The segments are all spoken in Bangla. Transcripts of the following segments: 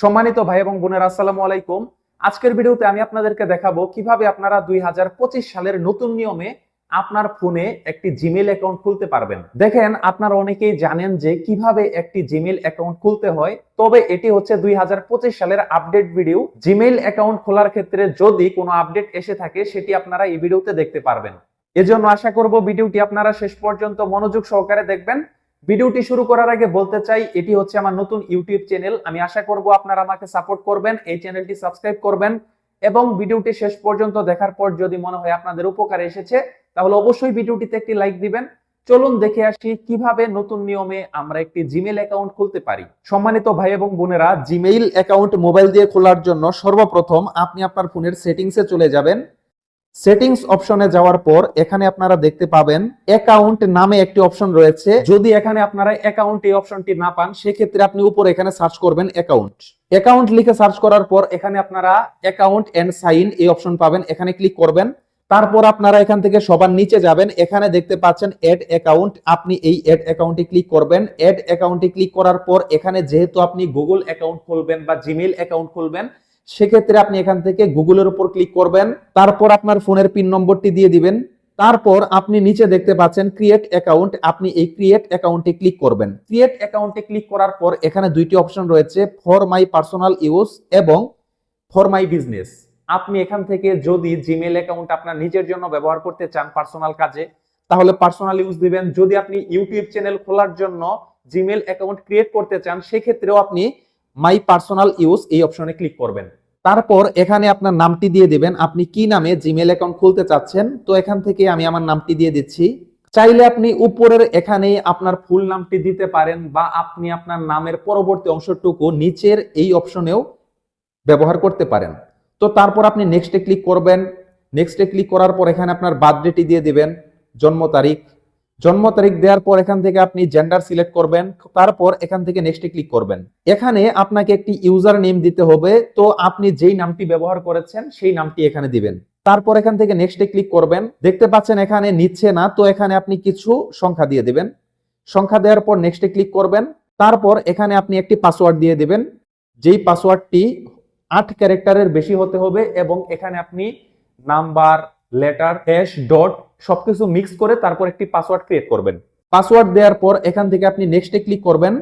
সম্মানিত ভাই এবং বোনেরা, আসসালামু আলাইকুম। আজকের ভিডিওতে আমি আপনাদেরকে দেখাবো কীভাবে আপনারা দুই হাজার পঁচিশ সালের নতুন নিয়মে আপনার ফোনে একটি জিমেল অ্যাকাউন্ট খুলতে পারবেন। দেখেন, আপনারা অনেকেই জানেন যে কীভাবে একটি জিমেল অ্যাকাউন্ট খুলতে হয়, তবে এটি হচ্ছে দুই হাজার পঁচিশ সালের আপডেট ভিডিও। জিমেল অ্যাকাউন্ট খোলার ক্ষেত্রে যদি কোনো আপডেট এসে থাকে, সেটি আপনারা এই ভিডিওতে দেখতে পারবেন। এজন্য আশা করব ভিডিওটি আপনারা শেষ পর্যন্ত মনোযোগ সহকারে দেখবেন। ভিডিওটি শুরু করার আগে বলতে চাই, এটি হচ্ছে আমার নতুন ইউটিউব চ্যানেল। আমি আশা করব আপনারা আমাকে সাপোর্ট করবেন, এই চ্যানেলটি সাবস্ক্রাইব করবেন এবং ভিডিওটি শেষ পর্যন্ত দেখার পর যদি মনে হয় আপনাদের উপকার এসেছে, তাহলে অবশ্যই ভিডিওটিতে একটি লাইক দিবেন। চলুন দেখে আসি কীভাবে নতুন নিয়মে আমরা একটি জিমেইল অ্যাকাউন্ট খুলতে পারি। সম্মানিত ভাই এবং বোনেরা জিমেইল অ্যাকাউন্ট মোবাইল দিয়ে খোলার জন্য সর্বপ্রথম আপনি আপনার ফোনের সেটিংসে চলে যাবেন। সেটিংস অপশনে যাওয়ার পর এখানে আপনারা দেখতে পাবেন অ্যাকাউন্ট নামে একটি অপশন রয়েছে। যদি এখানে আপনারা অ্যাকাউন্ট এই অপশনটি না পান, সেক্ষেত্রে আপনি উপরে এখানে সার্চ করবেন অ্যাকাউন্ট অ্যাকাউন্ট লিখে সার্চ করার পর এখানে আপনারা অ্যাকাউন্ট এন্ড সাইন এই অপশন পাবেন। এখানে ক্লিক করবেন। তারপর আপনারা এখান থেকে সবার নিচে যাবেন। এখানে দেখতে পাচ্ছেন এড অ্যাকাউন্ট আপনি এই এড অ্যাকাউন্টে ক্লিক করবেন। এড অ্যাকাউন্টে ক্লিক করার পর এখানে যেহেতু আপনি গুগল অ্যাকাউন্ট খুলবেন বা জিমেইল অ্যাকাউন্ট খুলবেন সেক্ষেত্রে আপনি এখান থেকে গুগলের উপর ক্লিক করবেন, তারপর আপনার ফোনের পিন নম্বরটি দিয়ে দিবেন, তারপর আপনি নিচে দেখতে পাচ্ছেন ক্রিয়েট অ্যাকাউন্ট আপনি এই ক্রিয়েট অ্যাকাউন্টে ক্লিক করবেন। ক্রিয়েট অ্যাকাউন্টে ক্লিক করার পর এখানে দুইটি অপশন রয়েছে ফর মাই পার্সোনাল ইউজ এবং ফর মাই বিজনেস আপনি এখান থেকে যদি জিমেল অ্যাকাউন্ট আপনার নিজের জন্য ব্যবহার করতে চান পার্সোনাল কাজে, তাহলে পার্সোনাল ইউজ দিবেন। যদি আপনি ইউটিউব চ্যানেল খোলার জন্য জিমেল অ্যাকাউন্ট ক্রিয়েট করতে চান, সেক্ষেত্রেও আপনি মাই পার্সোনাল ইউজ এই অপশনে ক্লিক করবেন। তারপর এখানে আপনার নামটি দিয়ে দেবেন। আপনি কি নামে জিমেল অ্যাকাউন্ট খুলতে চাচ্ছেন? তো এখান থেকে আমি আমার নামটি দিয়ে দিচ্ছি। চাইলে আপনি উপরের এখানে আপনার ফুল নামটি দিতে পারেন বা আপনি আপনার নামের পরবর্তী অংশটুকু নিচের এই অপশনেও ব্যবহার করতে পারেন। তো তারপর আপনি নেক্সটে ক্লিক করবেন। নেক্সটে ক্লিক করার পর এখানে আপনার বার্থডেটি দিয়ে দিবেন, জন্ম তারিখ জন্ম তারিখ দেওয়ার পর এখান থেকে আপনি জেন্ডার সিলেক্ট করবেন, তারপর এখান থেকে নেক্সটে ক্লিক করবেন। এখানে আপনাকে একটি ইউজার নেম দিতে হবে, তো আপনি যেই নামটি ব্যবহার করেছেন সেই নামটি এখানে দিবেন। তারপর এখান থেকে নেক্সটে ক্লিক করবেন, দেখতে পাচ্ছেন এখানে নিচ্ছে না, তো এখানে আপনি কিছু সংখ্যা দিয়ে দিবেন। সংখ্যা দেওয়ার পর নেক্সটে ক্লিক করবেন, তারপর এখানে আপনি একটি পাসওয়ার্ড দিয়ে দিবেন, যেই পাসওয়ার্ডটি আট ক্যারেক্টারের বেশি হতে হবে এবং এখানে আপনি নাম্বার লেটার হ্যাশ ডট সবকিছু মিক্স করে তারপর একটি পাসওয়ার্ড ক্রিয়েট করবেন। পাসওয়ার্ড দেওয়ার পর এখান থেকে আপনি নেক্সটে ক্লিক করবেন।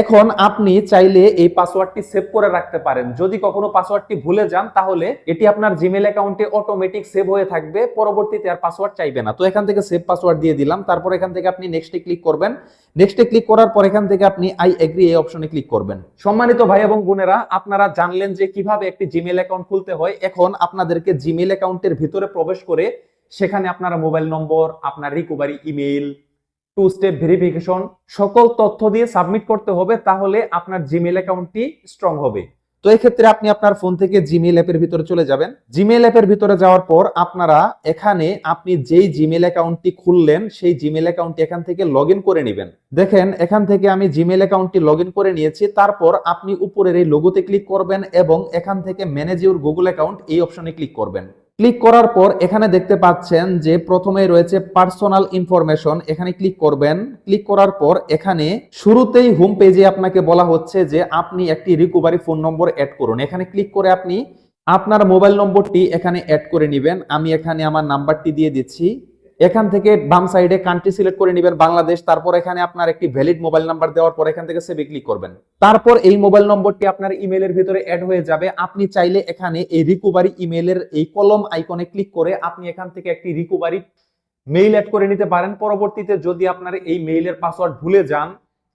এখন আপনি চাইলে এই পাসওয়ার্ডটি সেভ করে রাখতে পারেন। যদি কখনো পাসওয়ার্ডটি ভুলে যান, তাহলে এটি আপনার জিমেল অ্যাকাউন্টে অটোমেটিক সেভ হয়ে থাকবে। পরবর্তীতে আর পাসওয়ার্ড চাইবে না। তো এখান থেকে সেভ পাসওয়ার্ড দিয়ে দিলাম। তারপর এখান থেকে আপনি নেক্সটে ক্লিক করবেন। নেক্সটে ক্লিক করার পর এখান থেকে আপনি আই এগ্রি এই অপশনে ক্লিক করবেন। সম্মানিত ভাই এবং বোনেরা, আপনারা জানলেন যে কীভাবে একটি জিমেল অ্যাকাউন্ট খুলতে হয়। এখন আপনাদেরকে জিমেল অ্যাকাউন্টের ভিতরে প্রবেশ করে সেখানে আপনারা মোবাইল নম্বর, আপনার recovery email two step verification সকল তথ্য দিয়ে সাবমিট করতে হবে, তাহলে আপনার জিমেল অ্যাকাউন্টটি স্ট্রং হবে। তো এই ক্ষেত্রে আপনি আপনার ফোন থেকে জিমেল অ্যাপের ভিতরে চলে যাবেন। জিমেল অ্যাপের ভিতরে যাওয়ার পর আপনারা এখানে আপনি যেই জিমেল অ্যাকাউন্টটি খুললেন, সেই জিমেল অ্যাকাউন্টটি এখান থেকে লগ করে নেবেন। দেখেন, এখান থেকে আমি জিমেল অ্যাকাউন্টটি লগ করে নিয়েছি, তারপর আপনি উপরের এই লোগোতে ক্লিক করবেন এবং এখান থেকে ম্যানেজ ইউর গুগল অ্যাকাউন্ট এই অপশনে ক্লিক করবেন। ক্লিক করার পর এখানে দেখতে পাচ্ছেন যে প্রথমে রয়েছে পার্সোনাল ইনফরমেশন, এখানে ক্লিক করবেন। ক্লিক করার পর এখানে শুরুতেই হোম পেজে আপনাকে বলা হচ্ছে যে আপনি একটি রিকোভারি ফোন নম্বর অ্যাড করুন। এখানে ক্লিক করে আপনি আপনার মোবাইল নম্বরটি এখানে অ্যাড করে নেবেন। আমি এখানে আমার নাম্বারটি দিয়ে দিচ্ছি। এখান থেকে বাম সাইডে কান্ট্রি সিলেক্ট করে নেবেন বাংলাদেশ, তারপর এখানে আপনার একটি ভ্যালিড মোবাইল নাম্বার দেওয়ার পর এখান থেকে সেভে ক্লিক করবেন। তারপর এই মোবাইল নম্বরটি আপনার ইমেলের ভিতরে অ্যাড হয়ে যাবে। আপনি চাইলে এখানে এই রিকোভারি ইমেলের এই কলম আইকনে ক্লিক করে আপনি এখান থেকে একটি রিকোভারি মেইল অ্যাড করে নিতে পারেন। পরবর্তীতে যদি আপনার এই মেইলের পাসওয়ার্ড ভুলে যান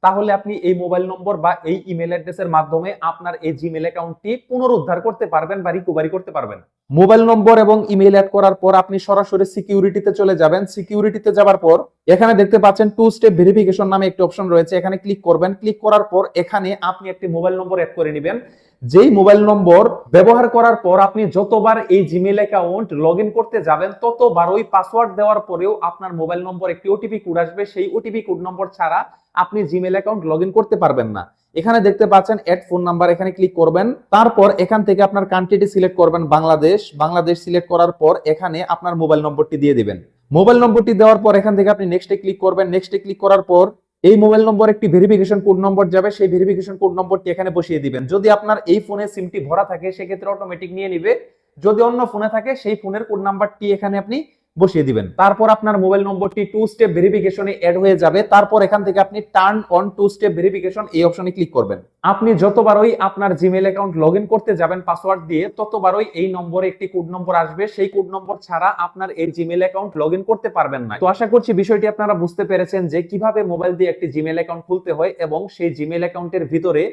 তাহলে আপনি এই মোবাইল নম্বর বা এই ইমেল অ্যাড্রেসের মাধ্যমে আপনার এই জিমেল অ্যাকাউন্টটি পুনরুদ্ধার করতে পারবেন বা রিকভারি করতে পারবেন। মোবাইল নম্বর এবং ইমেল অ্যাড করার পর আপনি সরাসরি সিকিউরিটিতে চলে যাবেন। সিকিউরিটিতে যাওয়ার পর এখানে দেখতে পাচ্ছেন টু স্টেপ ভেরিফিকেশন নামে একটি অপশন রয়েছে। এখানে ক্লিক করবেন। ক্লিক করার পর এখানে আপনি একটি মোবাইল নম্বর অ্যাড করে নেবেন। যেই মোবাইল নম্বর ব্যবহার করার পর আপনি যতবার এই জিমেল অ্যাকাউন্ট লগ করতে যাবেন ততবার ওই পাসওয়ার্ড দেওয়ার পরেও আপনার মোবাইল নম্বর একটি ওটিপি কোড আসবে। সেই ওটিপি কোড নম্বর ছাড়া আপনি জিমেল অ্যাকাউন্ট লগ করতে পারবেন না। এখানে দেখতে পাচ্ছেন অ্যাড ফোন নাম্বার এখানে ক্লিক করবেন। তারপর এখান থেকে আপনার কান্ট্রিটি সিলেক্ট করবেন, বাংলাদেশ। বাংলাদেশ সিলেক্ট করার পর এখানে আপনার মোবাইল নম্বরটি দিয়ে দিবেন। মোবাইল নম্বরটি দেওয়ার পর এখান থেকে আপনি নেক্সটে ক্লিক করবেন। নেক্সটে ক্লিক করার পর এই মোবাইল নম্বর একটি ভেরিফিকেশন কোড নম্বর যাবে, সেই ভেরিফিকেশন কোড নম্বরটি এখানে বসিয়ে দিবেন। যদি আপনার এই ফোনে সিমটি ভরা থাকে, সেক্ষেত্রে অটোমেটিক নিয়ে নিবে। যদি অন্য ফোনে থাকে, সেই ফোনের কোড নাম্বারটি এখানে আপনি বসিয়ে দিবেন। তারপর আপনার মোবাইল নম্বরটি টু স্টেপ ভেরিফিকেশনে অ্যাড হয়ে যাবে। তারপর এখান থেকে আপনি turn on two step verification এই অপশনে ক্লিক করবেন। আপনি যতবারই আপনার জিমেল অ্যাকাউন্ট লগ করতে যাবেন পাসওয়ার্ড দিয়ে, ততবারই এই নম্বরে একটি কোড নম্বর আসবে। সেই কোড নম্বর ছাড়া আপনার এই জিমেল অ্যাকাউন্ট লগ করতে পারবেন না। তো আশা করছি বিষয়টি আপনারা বুঝতে পেরেছেন যে কীভাবে মোবাইল দিয়ে একটি জিমেল অ্যাকাউন্ট খুলতে হয় এবং সেই জিমেল অ্যাকাউন্টের ভিতরে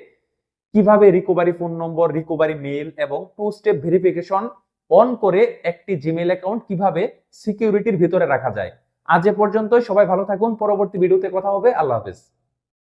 কীভাবে recovery phone number recovery mail এবং টু স্টেপ ভেরিফিকেশন অন করে একটি জিমেল অ্যাকাউন্ট কীভাবে সিকিউরিটির ভিতরে রাখা যায়। আজ এ পর্যন্তই, সবাই ভালো থাকুন, পরবর্তী ভিডিওতে কথা হবে, আল্লাহ হাফেজ।